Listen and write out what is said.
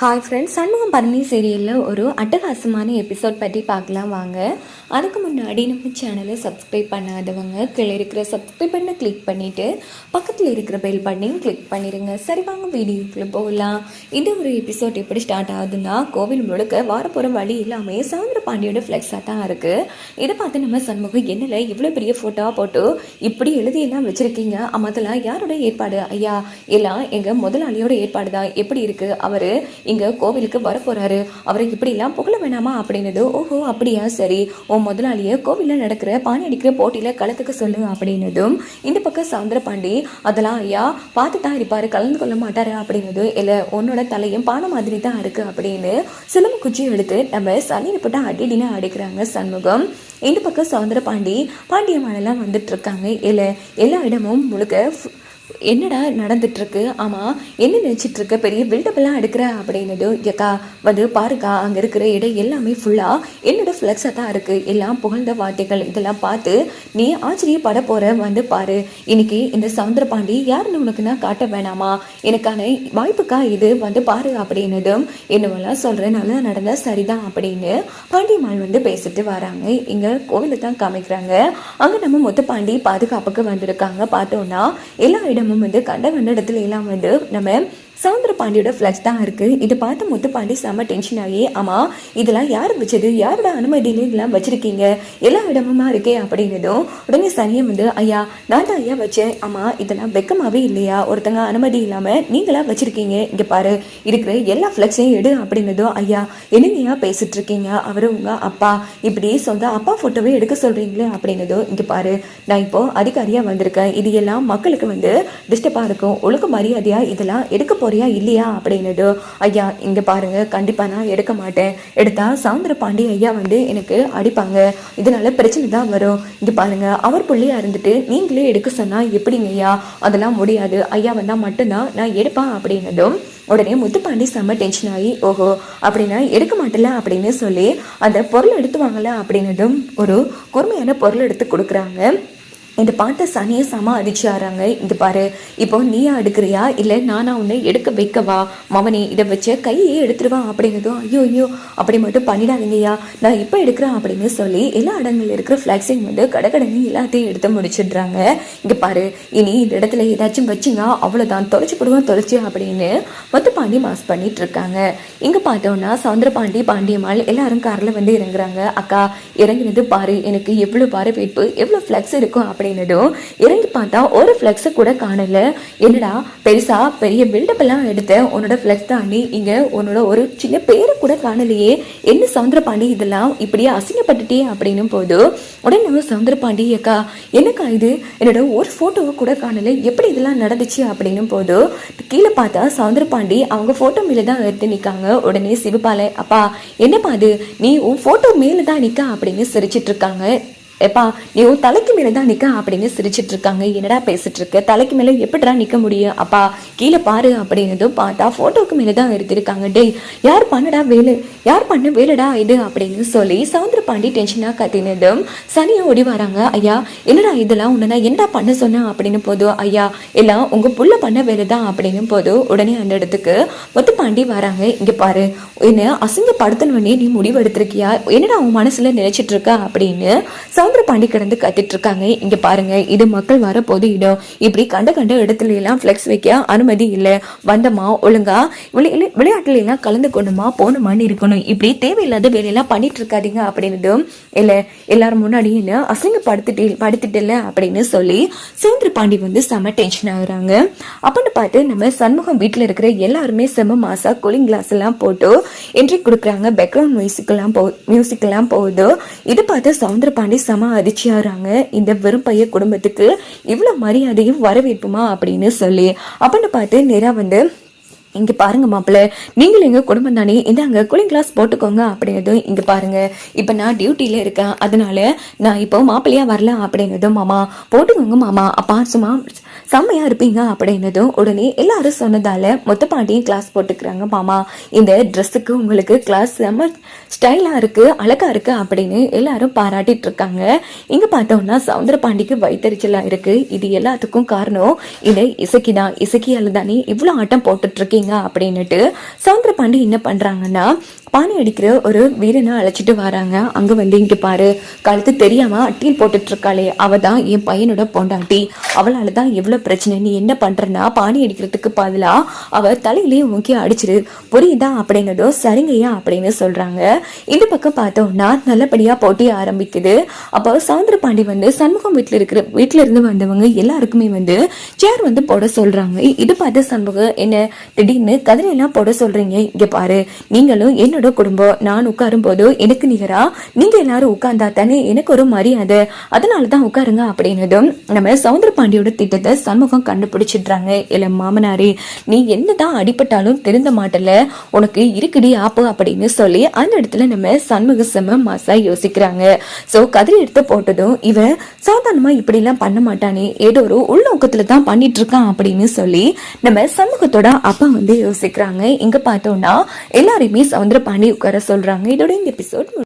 Hi friends Shanmugam Bharani சீரியலில் ஒரு அட்டகாசமான எபிசோட் பற்றி பார்க்கலாம் வாங்க. அதுக்கு முன்னாடி நம்ம சேனலை சப்ஸ்கிரைப் பண்ணாதவங்க கீழே இருக்கிற சப்ஸ்கிரைப் பண்ண கிளிக் பண்ணிவிட்டு பக்கத்தில் இருக்கிற பெல் பட்டனையும் கிளிக் பண்ணிடுங்க சரி வாங்க வீடியோக்குள்ளே போகலாம். இந்த ஒரு எபிசோட் எப்படி ஸ்டார்ட் ஆகுதுன்னா கோவில் முழுக்க வாரப்போகிற வழி இல்லாமல் சவுந்தர பாண்டியோட ஃப்ளெக்ஸாக தான் இருக்குது இதை பார்த்து நம்ம சண்முகம் என்னல இவ்வளோ பெரிய ஃபோட்டோவாக போட்டு இப்படி எழுதியெல்லாம் வச்சுருக்கீங்க? ஆமாம் அதெல்லாம் யாரோட ஏற்பாடு? ஐயா எல்லாம் எங்கள் முதலாளியோட ஏற்பாடு தான் எப்படி இருக்குது அவர் இங்கே கோவிலுக்கு வரப்போகிறாரு அவரை இப்படிலாம் புகழ வேணாமா அப்படின்னது ஓஹோ அப்படியா? சரி உன் முதலாளியை கோவிலில் நடக்கிற பானை அடிக்கிற போட்டியில் கலத்துக்க சொல்லு அப்படின்னதும் இந்த பக்கம் சவுந்தர பாண்டி அதெல்லாம் ஐயா பார்த்து தான் இருப்பார் கலந்து கொள்ள மாட்டாரு அப்படின்னது இல்லை உன்னோட தலையும் பானை மாதிரி தான் இருக்குது அப்படின்னு சிலம்பு குச்சி எடுத்து நம்ம சனியில் போட்டு அடிடின்னு அடிக்கிறாங்க சண்முகம். இந்த பக்கம் சவுந்தர பாண்டி பாண்டியம்மாளெல்லாம் வந்துட்டு இருக்காங்க. இல்லை எல்லா இடமும் முழுக்க ஃபு- என்னடா நடந்துட்டுருக்கு? ஆமாம் என்ன நினச்சிட்ருக்க பெரிய பில்டப்லாம் எடுக்கிற அப்படின்னது ஏக்கா வந்து பாருக்கா அங்கே இருக்கிற இடம் எல்லாமே ஃபுல்லாக என்னோட ஃப்ளெக்ஸாக தான் இருக்குது எல்லாம் புகழ்ந்த வார்த்தைகள் இதெல்லாம் பார்த்து நீ ஆச்சரியப்பட போகிற வந்து பாரு இன்னைக்கு இந்த சவுந்தர பாண்டி யாருன்னு உனக்கு நான் காட்ட வேணாமா? எனக்கான வாய்ப்புக்கா இது? வந்து பாரு அப்படின்னதும் என்னவெல்லாம் சொல்கிறேன் நல்லா நடந்தால் சரிதான் அப்படின்னு பாண்டியம்மாள் வந்து பேசிட்டு வராங்க. இங்கே கோவிலை தான் காமிக்கிறாங்க. அங்கே நம்ம முத்துப்பாண்டி பாதுகாப்புக்கு வந்திருக்காங்க. பார்த்தோன்னா எல்லா நம்ம வந்து கண்ட கண்ட இடத்துல எல்லாம் வந்து நம்ம சவுந்தர பாண்டியோட ஃப்ளக்ஸ் தான் இருக்குது இதை பார்த்து முத்துப்பாண்டி செம்ம டென்ஷன் ஆகி ஆமாம் இதெல்லாம் யார் வச்சது? யாரோட அனுமதியில இதெல்லாம் வச்சுருக்கீங்க? எல்லா இடமுமா இருக்கே? அப்படின்னதும் உடனே சனியம் வந்து ஐயா நான் தான் ஐயா வச்சேன். ஆமாம் இதெல்லாம் வெக்கமாகவே இல்லையா? ஒருத்தங்க அனுமதி இல்லாமல் நீங்களாக வச்சுருக்கீங்க? இங்கே பாரு இருக்கிற எல்லா ஃப்ளெக்ஸையும் எடு. அப்படின்னதும் ஐயா என்னங்கய்யா பேசிட்டு இருக்கீங்க அவர் உங்கள் அப்பா. இப்படி சொந்த அப்பா ஃபோட்டோவே எடுக்க சொல்கிறீங்களே அப்படின்னதும் இங்கே பாரு நான் இப்போது அதிகாரியாக வந்திருக்கேன். இது எல்லாம் மக்களுக்கு வந்து டிஸ்டர்பாக இருக்கும். ஒழுக்க மரியாதையாக இதெல்லாம் எடுக்க போறியா இல்லையா அப்படின்னுட்டு ஐயா இங்க பாருங்க கண்டிப்பா நான் எடுக்க மாட்டேன். எடுத்தா சவுந்தர பாண்டி ஐயா வந்து எனக்கு அடிப்பாங்க. இதனால பிரச்சனை தான் வரும். இங்க பாருங்க அவர் பிள்ளையா இருந்துட்டு நீங்களே எடுக்க சொன்னா எப்படிங்க ஐயா? அதெல்லாம் முடியாது. ஐயா வந்தா மட்டும்தான் நான் எடுப்பேன் அப்படின்னதும் உடனே முத்துப்பாண்டி செம்ம டென்ஷன் ஆகி ஓஹோ அப்படின்னா எடுக்க மாட்டல அப்படின்னு சொல்லி அந்த பொருள் எடுத்து வாங்கல அப்படின்னதும் ஒரு கூர்மையான பொருள் எடுத்து கொடுக்குறாங்க. இதை பார்த்த சனியை சம அடிச்சாராங்க. இது பாரு இப்போ நீயா எடுக்கிறியா இல்லை நானா உன்னை எடுக்க வைக்கவா? மவனே இதை வச்ச கையே எடுத்துருவா அப்படிங்கிறதும் ஐயோ ஐயோ அப்படி மட்டும் பண்ணிடாதீங்கய்யா. நான் இப்போ எடுக்கிறேன் அப்படின்னு சொல்லி எல்லா இடங்களில் இருக்கிற ஃப்ளாக்ஸிங் வந்து கடகடன்னு எல்லாத்தையும் எடுத்து முடிச்சிடுறாங்க. இங்கே பாரு இனி இந்த இடத்துல ஏதாச்சும் வச்சுங்க அவ்வளோதான் தொலைச்சு போடுவோம் தொலைச்சு அப்படின்னு மொத்த பாண்டி மாஸ் பண்ணிட்டு இருக்காங்க. இங்கே பார்த்தோம்னா சவுந்தரபாண்டி பாண்டியம்மாள் எல்லாரும் காரில் வந்து இறங்குறாங்க. அக்கா இறங்கினது பாரு எனக்கு எவ்வளோ வரவேற்பு எவ்வளோ ஃப்ளெக்ஸ் இருக்கும் அப்படின்னதும் இறங்கி பார்த்தா ஒரு ஃப்ளெக்ஸை கூட காணல. என்னடா பெருசா பெரிய பில்டப் எல்லாம் எடுத்த உன்னோட ஃப்ளெக்ஸ் தாண்டி இங்க உன்னோட ஒரு சின்ன பேரை கூட காணலையே. என்ன சவுந்தரபாண்டி இதெல்லாம்? இப்படியே அசிங்கப்பட்டுட்டே அப்படின்னும் போது உடனே சவுந்தரபாண்டி அக்கா என்னக்கா இது? என்னோட ஒரு ஃபோட்டோவை கூட காணல. எப்படி இதெல்லாம் நடந்துச்சு? அப்படின்னும் போது கீழே பார்த்தா சவுந்தரபாண்டி அவங்க ஃபோட்டோ மேலே தான் எடுத்து நிற்காங்க உடனே சிவபாலை அப்பா என்னப்பா அது நீ உன் ஃபோட்டோ மேலே தான் நிற்க அப்படின்னு சிரிச்சிட்டு இருக்காங்க. எப்பா நீ உன் தலைக்கு மேலே தான் நிற்க அப்படின்னு சிரிச்சிட்டு இருக்காங்க என்னடா பேசிட்டு இருக்க தலைக்கு மேலே எப்படிடா நிற்க முடியும்? அப்பா கீழே பாரு அப்படின்னதும் பார்த்தா ஃபோட்டோக்கு மேலே தான் எடுத்திருக்காங்க. டேய் யார் பண்ணடா வேலை? யார் பண்ண வேலைடா இது அப்படின்னு சொல்லி சவுந்தர பாண்டி டென்ஷனாக கத்தினதும் சனியை ஓடி வராங்க. ஐயா என்னடா இதெல்லாம்? உன்னை நான் என்னடா பண்ண சொன்னேன் அப்படின்னு போதும் ஐயா எல்லாம் உங்க புள்ள பண்ண வேலை தான் அப்படின்னு போதும் உடனே அந்த இடத்துக்கு முத்துப்பாண்டி வராங்க. இங்க பாரு என்ன அசிங்கப்படுத்தணுன்னே நீ முடிவு எடுத்திருக்கியா என்னடா உன் மனசுல நினைச்சிட்டு இருக்க அப்படின்னு தாமிர பாண்டி கிடந்து கத்திட்டு இருக்காங்க இங்க பாருங்க இது மக்கள் வர பொது இடம். இப்படி கண்ட கண்ட இடத்துல எல்லாம் ஃபிளெக்ஸ் வைக்க அனுமதி இல்லை. வந்தமா ஒழுங்கா? விளை- விளையாட்டுல எல்லாம் கலந்து கொண்டுமா போகணுமான்னு இருக்கணும். இப்படி தேவையில்லாத வேலையெல்லாம் பண்ணிட்டு இருக்காதீங்க அப்படின்னதும் இல்லை எல்லாரும் முன்னாடி என்ன அசிங்கப்படுத்திட்டு இல்லை அப்படின்னு சொல்லி சுதந்திர பாண்டி வந்து செம டென்ஷன் ஆகுறாங்க. அப்படின்னு பார்த்து நம்ம சண்முகம் வீட்டில் இருக்கிற எல்லாருமே செம மாசா கூலிங் கிளாஸ் எல்லாம் போட்டு என்ட்ரி கொடுக்குறாங்க. பேக்ரவுண்ட் மியூசிக் எல்லாம் போ மியூசிக் எல்லாம் போகுது. இதை பார்த்து சவுந்தர பாண்டி செம அதிர்ச்சியாகிறாங்க இந்த வெறும் பைய குடும்பத்துக்கு இவ்வளோ மரியாதையும் வரவேற்புமா அப்படின்னு சொல்லி. அப்படின்னு பார்த்து நேராக வந்து இங்க பாருங்க மாப்பிள்ள நீங்களும் எங்க குடும்பம் தானே? இந்தாங்க கூலிங் கிளாஸ் போட்டுக்கோங்க அப்படிங்கிறதும் இங்க பாருங்க இப்போ நான் டியூட்டில இருக்கேன். அதனால நான் இப்போ மாப்பிள்ளையா வரல அப்படிங்கிறதும் மாமா போட்டுக்கோங்க மாமா. அப்பா சும்மா செம்மையா இருப்பீங்க அப்படின்னதும் உடனே எல்லாரும் சொன்னதால மொத்த பாண்டியும் கிளாஸ் போட்டுக்கிறாங்க மாமா. இந்த ட்ரெஸ்ஸுக்கு உங்களுக்கு கிளாஸ் செம்ம ஸ்டைலாக இருக்குது அழகாக இருக்குது அப்படின்னு எல்லாரும் பாராட்டிட்டு இருக்காங்க. இங்கே பார்த்தோம்னா சவுந்தர பாண்டிக்கு வயிற்றுச்சலா இருக்குது இது எல்லாத்துக்கும் காரணம் இந்த இசக்கி தான் இசக்கியால் தானே இவ்வளோ ஆட்டம் போட்டுட்ருக்கீங்க அப்படின்னுட்டு சவுந்தர பாண்டி என்ன பண்ணுறாங்கன்னா பானை அடிக்கிற ஒரு வீரனை அழைச்சிட்டு வராங்க. அங்கே வந்து இங்கே பாரு கழுத்து தெரியாமல் அட்டியில் போட்டுட்ருக்காளே அவள் தான் என் பையனோட பொண்டாட்டி. அவளால் தான் உன்னோட பிரச்சனை. நீ என்ன பண்ணுறனா பாணி அடிக்கிறதுக்கு பதிலாக அவள் தலையிலேயே முக்கிய அடிச்சிரு. புரியுதா? அப்படிங்கிறதோ சரிங்கய்யா அப்படின்னு சொல்கிறாங்க இந்த பக்கம் பார்த்தோம்னா நல்லபடியாக போட்டி ஆரம்பிக்குது. அப்போ சவுந்தர பாண்டி வந்து சண்முகம் வீட்டில் இருக்கிற வீட்டில் இருந்து வந்தவங்க எல்லாருக்குமே வந்து சேர் வந்து போட சொல்கிறாங்க இது பார்த்து சண்முகம் என்ன திடீர்னு கதிரையெல்லாம் போட சொல்கிறீங்க இங்கே பாரு நீங்களும் என்னோட குடும்பம் நான் உட்காரும் போது எனக்கு நிகராக நீங்கள் எல்லாரும் உட்கார்ந்தா தானே எனக்கு ஒரு மரியாதை. அதனால தான் உட்காருங்க அப்படின்னதும் நம்ம சவுந்தர பாண்டியோட திட்டத்தை சண்முகம் கண்டுபிடிச்சிடுறாங்க. இல்லை மாமனாரே நீ என்னதான் அடிபட்டாலும் திருந்த மாட்டல. உனக்கு இருக்குடி ஆப்பு அப்படின்னு சொல்லி அந்த இடத்துல நம்ம சண்முக செம்ம மாசா யோசிக்கிறாங்க. ஸோ கதிரி எடுத்து போட்டதும் இவன் சாதாரணமா இப்படிலாம் பண்ண மாட்டானே. ஏதோ ஒரு உள்நோக்கத்துல தான் பண்ணிட்டு இருக்கான் அப்படின்னு சொல்லி நம்ம சண்முகத்தோட அப்பா வந்து யோசிக்கிறாங்க. இங்க பார்த்தோம்னா எல்லாரையுமே சவுந்தர பாண்டி உட்கார சொல்றாங்க. இதோட இந்த எபிசோட்